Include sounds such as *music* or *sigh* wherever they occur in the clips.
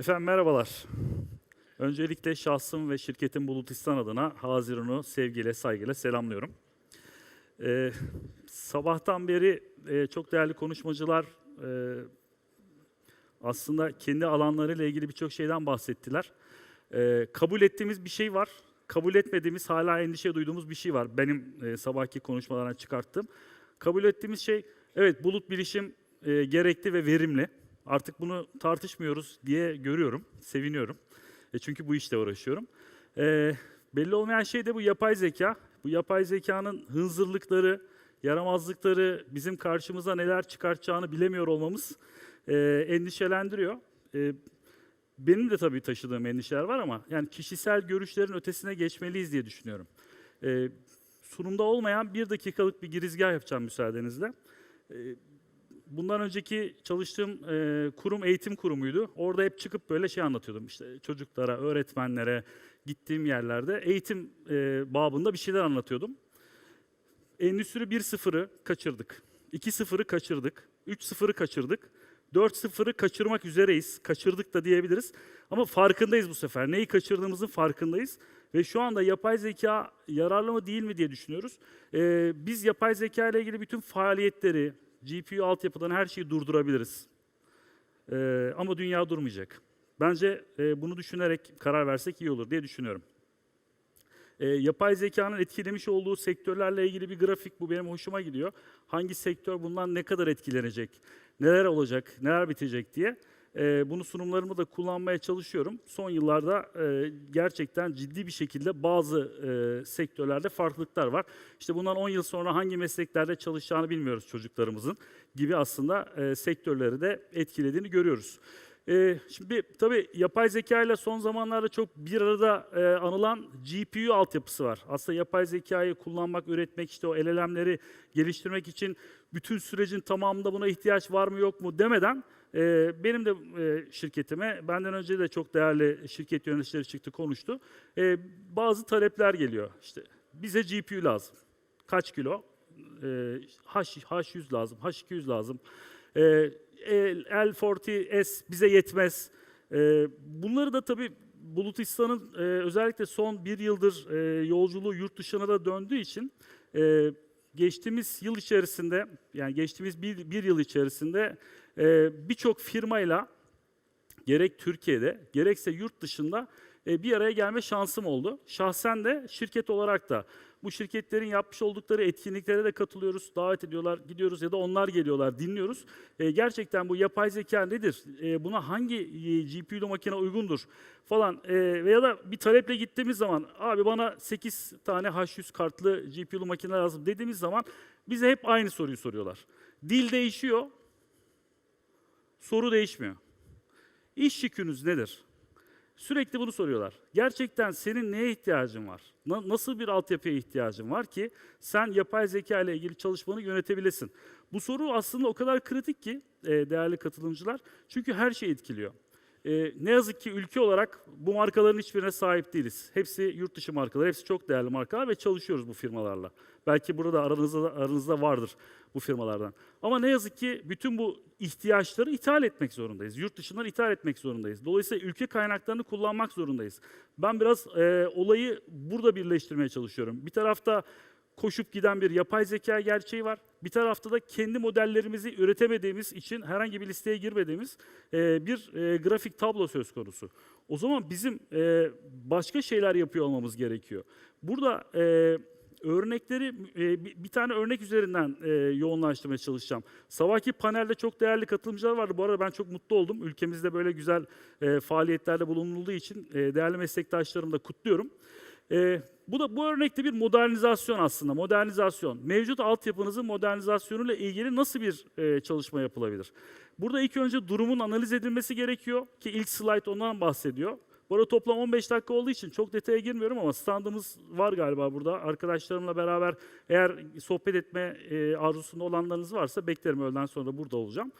Efendim merhabalar. Öncelikle şahsım ve şirketin Bulutistan adına Haziran'ı sevgiyle, saygıyla selamlıyorum. Ee, sabahtan beri e, çok değerli konuşmacılar e, aslında kendi alanlarıyla ilgili birçok şeyden bahsettiler. Ee, kabul ettiğimiz bir şey var, kabul etmediğimiz, hala endişe duyduğumuz bir şey var. Benim e, sabahki konuşmalardan çıkarttığım. Kabul ettiğimiz şey, evet bulut bilişim e, gerekli ve verimli. Artık bunu tartışmıyoruz diye görüyorum, seviniyorum. E çünkü bu işte uğraşıyorum. E, belli olmayan şey de bu yapay zeka. Bu yapay zekanın hınzırlıkları, yaramazlıkları, bizim karşımıza neler çıkartacağını bilemiyor olmamız e, endişelendiriyor. E, benim de tabii taşıdığım endişeler var ama yani kişisel görüşlerin ötesine geçmeliyiz diye düşünüyorum. E, sunumda olmayan bir dakikalık bir girizgah yapacağım müsaadenizle. E, bundan önceki çalıştığım e, kurum eğitim kurumuydu. Orada hep çıkıp böyle şey anlatıyordum. İşte çocuklara, öğretmenlere, gittiğim yerlerde eğitim e, babında bir şeyler anlatıyordum. Endüstri 1-0'ı kaçırdık. 2-0'ı kaçırdık. 3-0'ı kaçırdık. 4-0'ı kaçırmak üzereyiz. Kaçırdık da diyebiliriz. Ama farkındayız bu sefer. Neyi kaçırdığımızın farkındayız. Ve şu anda yapay zeka yararlı mı değil mi diye düşünüyoruz. Ee, biz yapay zeka ile ilgili bütün faaliyetleri, GPU altyapıdan her şeyi durdurabiliriz. Ee, ama dünya durmayacak. Bence e, bunu düşünerek karar versek iyi olur diye düşünüyorum. E, yapay zekanın etkilemiş olduğu sektörlerle ilgili bir grafik bu benim hoşuma gidiyor. Hangi sektör bundan ne kadar etkilenecek, neler olacak, neler bitecek diye. E, bunu sunumlarımı da kullanmaya çalışıyorum. Son yıllarda e, gerçekten ciddi bir şekilde bazı e, sektörlerde farklılıklar var. İşte bundan 10 yıl sonra hangi mesleklerde çalışacağını bilmiyoruz çocuklarımızın gibi aslında e, sektörleri de etkilediğini görüyoruz. Ee, şimdi tabii yapay zeka ile son zamanlarda çok bir arada e, anılan GPU altyapısı var. Aslında yapay zekayı kullanmak, üretmek, işte o LLM'leri geliştirmek için bütün sürecin tamamında buna ihtiyaç var mı yok mu demeden e, benim de e, şirketime, benden önce de çok değerli şirket yöneticileri çıktı konuştu. E, bazı talepler geliyor. İşte bize GPU lazım. Kaç kilo? E, H, H100 lazım, H200 lazım. E, L40S bize yetmez. Ee, bunları da tabii Bulutistan'ın e, özellikle son bir yıldır e, yolculuğu yurt dışına da döndüğü için e, geçtiğimiz yıl içerisinde yani geçtiğimiz bir, bir yıl içerisinde e, birçok firmayla gerek Türkiye'de gerekse yurt dışında e, bir araya gelme şansım oldu. Şahsen de şirket olarak da bu şirketlerin yapmış oldukları etkinliklere de katılıyoruz, davet ediyorlar, gidiyoruz ya da onlar geliyorlar, dinliyoruz. E, gerçekten bu yapay zeka nedir? E, buna hangi e, GPU'lu makine uygundur falan e, veya da bir taleple gittiğimiz zaman abi bana 8 tane H100 kartlı GPU'lu makine lazım dediğimiz zaman bize hep aynı soruyu soruyorlar. Dil değişiyor, soru değişmiyor. İş yükünüz nedir? Sürekli bunu soruyorlar. Gerçekten senin neye ihtiyacın var? Na- nasıl bir altyapıya ihtiyacın var ki sen yapay zeka ile ilgili çalışmanı yönetebilesin? Bu soru aslında o kadar kritik ki e, değerli katılımcılar. Çünkü her şey etkiliyor. E, ne yazık ki ülke olarak bu markaların hiçbirine sahip değiliz. Hepsi yurt dışı markalar, hepsi çok değerli markalar ve çalışıyoruz bu firmalarla. Belki burada aranızda, aranızda vardır bu firmalardan. Ama ne yazık ki bütün bu ihtiyaçları ithal etmek zorundayız. Yurt dışından ithal etmek zorundayız. Dolayısıyla ülke kaynaklarını kullanmak zorundayız. Ben biraz e, olayı burada birleştirmeye çalışıyorum. Bir tarafta koşup giden bir yapay zeka gerçeği var. Bir tarafta da kendi modellerimizi üretemediğimiz için herhangi bir listeye girmediğimiz e, bir e, grafik tablo söz konusu. O zaman bizim e, başka şeyler yapıyor olmamız gerekiyor. Burada örnekleri bir, tane örnek üzerinden yoğunlaştırmaya çalışacağım. Sabahki panelde çok değerli katılımcılar vardı. Bu arada ben çok mutlu oldum. Ülkemizde böyle güzel faaliyetlerde bulunulduğu için değerli meslektaşlarımı da kutluyorum. E, bu da bu örnekte bir modernizasyon aslında. Modernizasyon. Mevcut altyapınızın modernizasyonuyla ilgili nasıl bir e, çalışma yapılabilir? Burada ilk önce durumun analiz edilmesi gerekiyor ki ilk slide ondan bahsediyor. Bu arada toplam 15 dakika olduğu için çok detaya girmiyorum ama standımız var galiba burada. Arkadaşlarımla beraber eğer sohbet etme e, arzusunda olanlarınız varsa beklerim öğleden sonra da burada olacağım.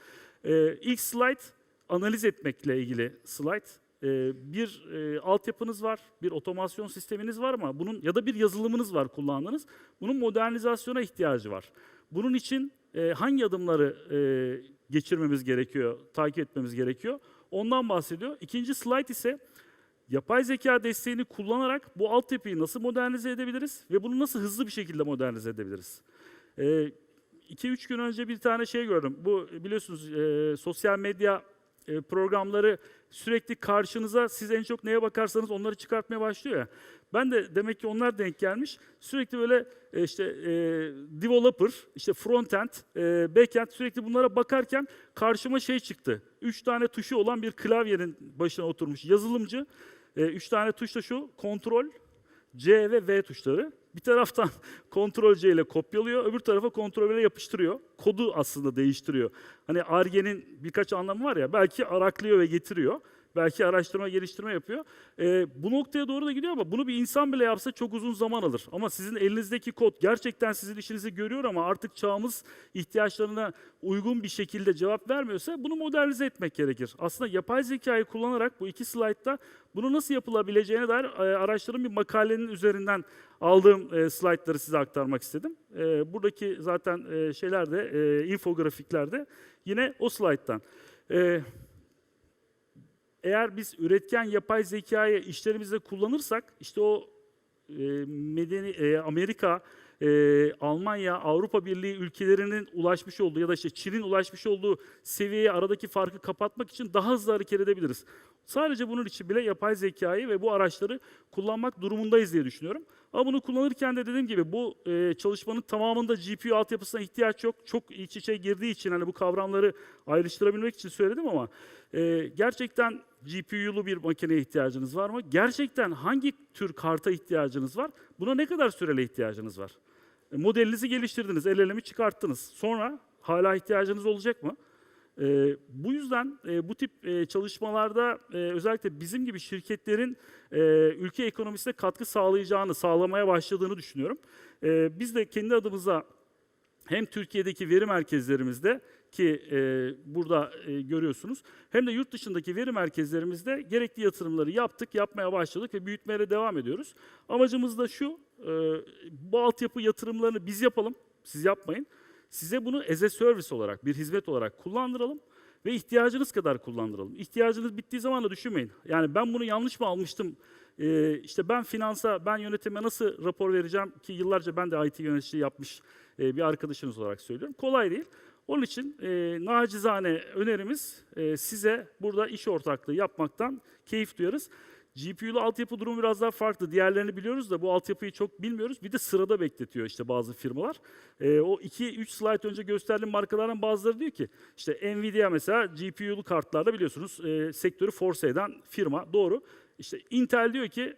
E, ilk slide analiz etmekle ilgili slide. E, bir e, altyapınız var, bir otomasyon sisteminiz var ama bunun ya da bir yazılımınız var kullandığınız. Bunun modernizasyona ihtiyacı var. Bunun için e, hangi adımları e, geçirmemiz gerekiyor, takip etmemiz gerekiyor? Ondan bahsediyor. İkinci slide ise yapay zeka desteğini kullanarak bu altyapıyı nasıl modernize edebiliriz ve bunu nasıl hızlı bir şekilde modernize edebiliriz? 2-3 gün önce bir tane şey gördüm. Bu biliyorsunuz sosyal medya e, programları sürekli karşınıza siz en çok neye bakarsanız onları çıkartmaya başlıyor ya. Ben de demek ki onlar denk gelmiş. Sürekli böyle e, işte e, developer, işte frontend, e, backend sürekli bunlara bakarken karşıma şey çıktı. Üç tane tuşu olan bir klavyenin başına oturmuş yazılımcı. E, üç tane tuş da şu, kontrol, C ve V tuşları. Bir taraftan *laughs* Ctrl C ile kopyalıyor, öbür tarafa Ctrl ile yapıştırıyor. Kodu aslında değiştiriyor. Hani Arge'nin birkaç anlamı var ya, belki araklıyor ve getiriyor. Belki araştırma, geliştirme yapıyor. Ee, bu noktaya doğru da gidiyor ama bunu bir insan bile yapsa çok uzun zaman alır. Ama sizin elinizdeki kod gerçekten sizin işinizi görüyor ama artık çağımız ihtiyaçlarına uygun bir şekilde cevap vermiyorsa bunu modernize etmek gerekir. Aslında yapay zekayı kullanarak bu iki slaytta bunu nasıl yapılabileceğine dair e, araştırın bir makalenin üzerinden aldığım e, slaytları size aktarmak istedim. E, buradaki zaten e, şeyler de, e, infografikler yine o slayttan. E, eğer biz üretken yapay zekayı işlerimizde kullanırsak işte o e, medeni e, Amerika, e, Almanya, Avrupa Birliği ülkelerinin ulaşmış olduğu ya da işte Çin'in ulaşmış olduğu seviyeye aradaki farkı kapatmak için daha hızlı hareket edebiliriz. Sadece bunun için bile yapay zekayı ve bu araçları kullanmak durumundayız diye düşünüyorum. Ama bunu kullanırken de dediğim gibi bu e, çalışmanın tamamında GPU altyapısına ihtiyaç yok. Çok iç içe girdiği için hani bu kavramları ayrıştırabilmek için söyledim ama e, gerçekten GPU'lu bir makineye ihtiyacınız var mı? Gerçekten hangi tür karta ihtiyacınız var? Buna ne kadar süreli ihtiyacınız var? E, modelinizi geliştirdiniz, el elemi çıkarttınız. Sonra hala ihtiyacınız olacak mı? E, bu yüzden e, bu tip e, çalışmalarda e, özellikle bizim gibi şirketlerin e, ülke ekonomisine katkı sağlayacağını, sağlamaya başladığını düşünüyorum. E, biz de kendi adımıza hem Türkiye'deki veri merkezlerimizde ki e, burada e, görüyorsunuz hem de yurt dışındaki veri merkezlerimizde gerekli yatırımları yaptık, yapmaya başladık ve büyütmeye de devam ediyoruz. Amacımız da şu, e, bu altyapı yatırımlarını biz yapalım, siz yapmayın. Size bunu as a service olarak, bir hizmet olarak kullandıralım ve ihtiyacınız kadar kullandıralım. İhtiyacınız bittiği zaman da düşünmeyin. Yani ben bunu yanlış mı almıştım? Ee, işte ben finansa, ben yönetime nasıl rapor vereceğim ki yıllarca ben de IT yöneticiliği yapmış e, bir arkadaşınız olarak söylüyorum. Kolay değil. Onun için e, nacizane önerimiz e, size burada iş ortaklığı yapmaktan keyif duyarız. GPU'lu altyapı durumu biraz daha farklı. Diğerlerini biliyoruz da bu altyapıyı çok bilmiyoruz. Bir de sırada bekletiyor işte bazı firmalar. E, o 2-3 slide önce gösterdiğim markalardan bazıları diyor ki işte Nvidia mesela GPU'lu kartlarda biliyorsunuz e, sektörü force eden firma. Doğru. İşte Intel diyor ki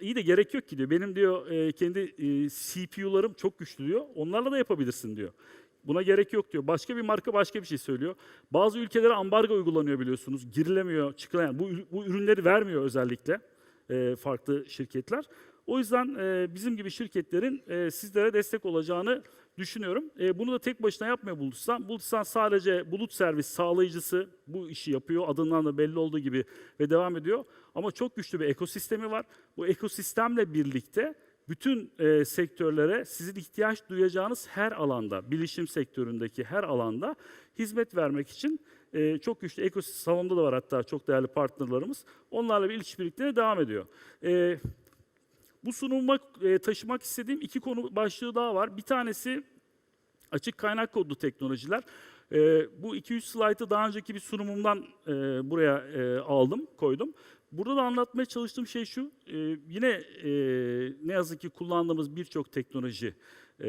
iyi de gerek yok ki diyor. Benim diyor e, kendi e, CPU'larım çok güçlü diyor. Onlarla da yapabilirsin diyor. Buna gerek yok diyor. Başka bir marka başka bir şey söylüyor. Bazı ülkelere ambargo uygulanıyor biliyorsunuz. Girilemiyor, çıkılan. Bu, bu ürünleri vermiyor özellikle e, farklı şirketler. O yüzden e, bizim gibi şirketlerin e, sizlere destek olacağını düşünüyorum. E, bunu da tek başına yapmıyor Bulutsan. Bulutsan sadece bulut servis sağlayıcısı bu işi yapıyor. Adından da belli olduğu gibi ve devam ediyor. Ama çok güçlü bir ekosistemi var. Bu ekosistemle birlikte bütün e, sektörlere sizin ihtiyaç duyacağınız her alanda, bilişim sektöründeki her alanda hizmet vermek için e, çok güçlü ekosistem, salonda da var hatta çok değerli partnerlarımız. Onlarla bir ilişkiliklerine devam ediyor. E, bu sunuma e, taşımak istediğim iki konu başlığı daha var. Bir tanesi açık kaynak kodlu teknolojiler. E, bu 2-3 slaytı daha önceki bir sunumumdan e, buraya e, aldım, koydum. Burada da anlatmaya çalıştığım şey şu, e, yine e, ne yazık ki kullandığımız birçok teknoloji e,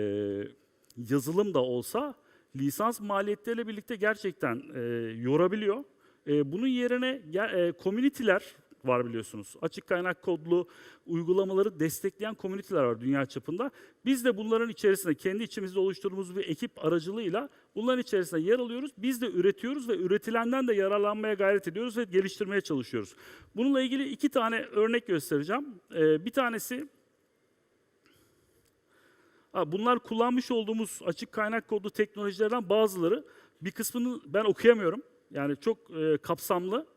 yazılım da olsa lisans maliyetleriyle birlikte gerçekten e, yorabiliyor. E, bunun yerine e, community'ler var biliyorsunuz. Açık kaynak kodlu uygulamaları destekleyen komüniteler var dünya çapında. Biz de bunların içerisinde kendi içimizde oluşturduğumuz bir ekip aracılığıyla bunların içerisinde yer alıyoruz. Biz de üretiyoruz ve üretilenden de yararlanmaya gayret ediyoruz ve geliştirmeye çalışıyoruz. Bununla ilgili iki tane örnek göstereceğim. Ee, bir tanesi Bunlar kullanmış olduğumuz açık kaynak kodlu teknolojilerden bazıları. Bir kısmını ben okuyamıyorum. Yani çok e, kapsamlı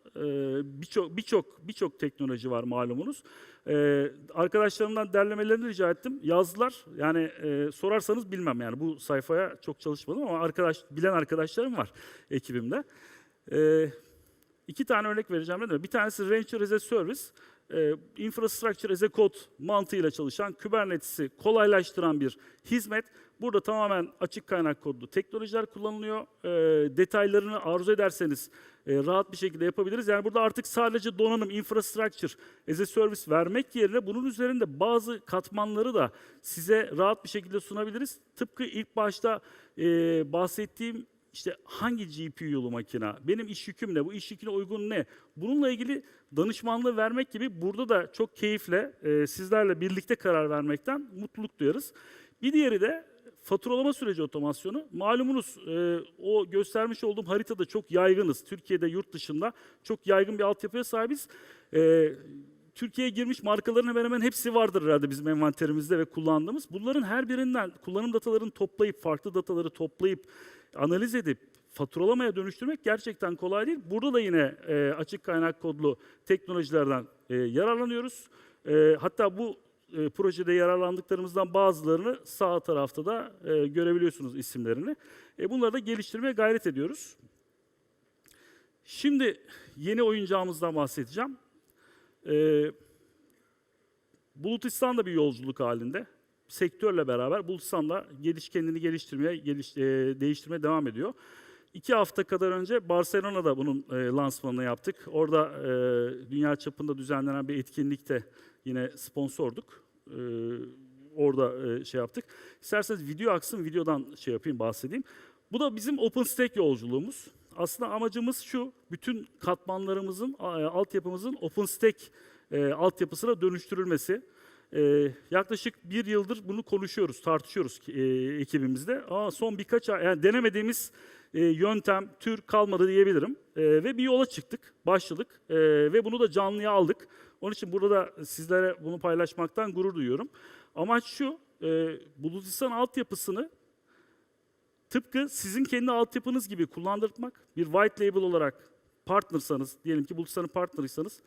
birçok birçok birçok teknoloji var malumunuz. E, arkadaşlarımdan derlemelerini rica ettim. Yazdılar. Yani e, sorarsanız bilmem yani bu sayfaya çok çalışmadım ama arkadaş bilen arkadaşlarım var ekibimde. E, İki tane örnek vereceğim. dedim. Bir tanesi Rancher as a Service. E, infrastructure as a Code mantığıyla çalışan, Kubernetes'i kolaylaştıran bir hizmet. Burada tamamen açık kaynak kodlu teknolojiler kullanılıyor. E, detaylarını arzu ederseniz e, rahat bir şekilde yapabiliriz. Yani burada artık sadece donanım, infrastructure as a service vermek yerine bunun üzerinde bazı katmanları da size rahat bir şekilde sunabiliriz. Tıpkı ilk başta e, bahsettiğim işte hangi GPU'lu makine, benim iş yüküm ne, bu iş yüküne uygun ne? Bununla ilgili danışmanlığı vermek gibi burada da çok keyifle e, sizlerle birlikte karar vermekten mutluluk duyarız. Bir diğeri de faturalama süreci otomasyonu. Malumunuz e, o göstermiş olduğum haritada çok yaygınız. Türkiye'de, yurt dışında çok yaygın bir altyapıya sahibiz. E, Türkiye'ye girmiş markaların hemen hemen hepsi vardır herhalde bizim envanterimizde ve kullandığımız. Bunların her birinden kullanım datalarını toplayıp, farklı dataları toplayıp, analiz edip, faturalamaya dönüştürmek gerçekten kolay değil. Burada da yine e, açık kaynak kodlu teknolojilerden e, yararlanıyoruz. E, hatta bu e, projede yararlandıklarımızdan bazılarını sağ tarafta da e, görebiliyorsunuz isimlerini. E, bunları da geliştirmeye gayret ediyoruz. Şimdi yeni oyuncağımızdan bahsedeceğim. E, Bulutistan da bir yolculuk halinde. Sektörle beraber Bulutistan da geliş, kendini geliştirmeye, geliş, e, değiştirmeye devam ediyor. İki hafta kadar önce Barcelona'da bunun e, lansmanını yaptık. Orada e, dünya çapında düzenlenen bir etkinlikte yine sponsorduk. E, orada e, şey yaptık. İsterseniz video aksın, videodan şey yapayım, bahsedeyim. Bu da bizim OpenStack yolculuğumuz. Aslında amacımız şu, bütün katmanlarımızın, e, altyapımızın OpenStack e, altyapısına dönüştürülmesi. E, yaklaşık bir yıldır bunu konuşuyoruz, tartışıyoruz e, ekibimizde. Ama son birkaç ay, yani denemediğimiz e, yöntem, tür kalmadı diyebilirim. E, ve bir yola çıktık, başladık e, ve bunu da canlıya aldık. Onun için burada da sizlere bunu paylaşmaktan gurur duyuyorum. Amaç şu, e, Bulutistan altyapısını tıpkı sizin kendi altyapınız gibi kullandırmak, bir white label olarak partnersanız, diyelim ki Bulutistan'ın partnerıysanız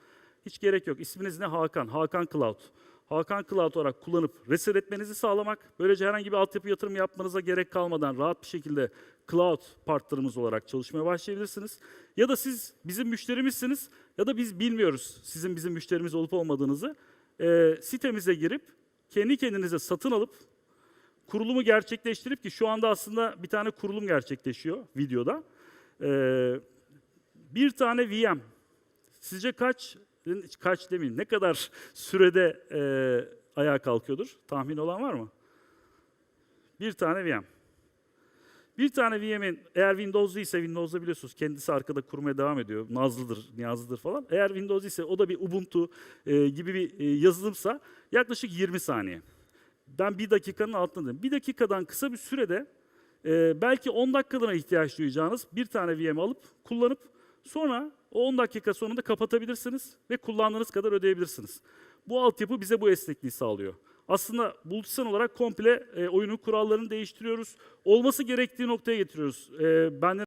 hiç gerek yok. İsminiz ne? Hakan, Hakan Cloud. Hakan Cloud olarak kullanıp reset etmenizi sağlamak, böylece herhangi bir altyapı yatırım yapmanıza gerek kalmadan rahat bir şekilde cloud partnerimiz olarak çalışmaya başlayabilirsiniz. Ya da siz bizim müşterimizsiniz ya da biz bilmiyoruz sizin bizim müşterimiz olup olmadığınızı. Ee, sitemize girip kendi kendinize satın alıp kurulumu gerçekleştirip ki şu anda aslında bir tane kurulum gerçekleşiyor videoda. Ee, bir tane VM sizce kaç kaç demeyeyim ne kadar *laughs* sürede e, ayağa kalkıyordur? Tahmin olan var mı? Bir tane VM. Bir tane VM'in eğer Windows ise Windows'da biliyorsunuz kendisi arkada kurmaya devam ediyor. Nazlıdır, niyazlıdır falan. Eğer Windows ise o da bir Ubuntu e, gibi bir e, yazılımsa yaklaşık 20 saniye. Ben bir dakikanın altındayım. Bir dakikadan kısa bir sürede e, belki 10 dakikalığına ihtiyaç duyacağınız bir tane VM alıp kullanıp sonra o 10 dakika sonunda kapatabilirsiniz ve kullandığınız kadar ödeyebilirsiniz. Bu altyapı bize bu esnekliği sağlıyor. Aslında Bulutistan olarak komple e, oyunun kurallarını değiştiriyoruz. Olması gerektiği noktaya getiriyoruz. E, benden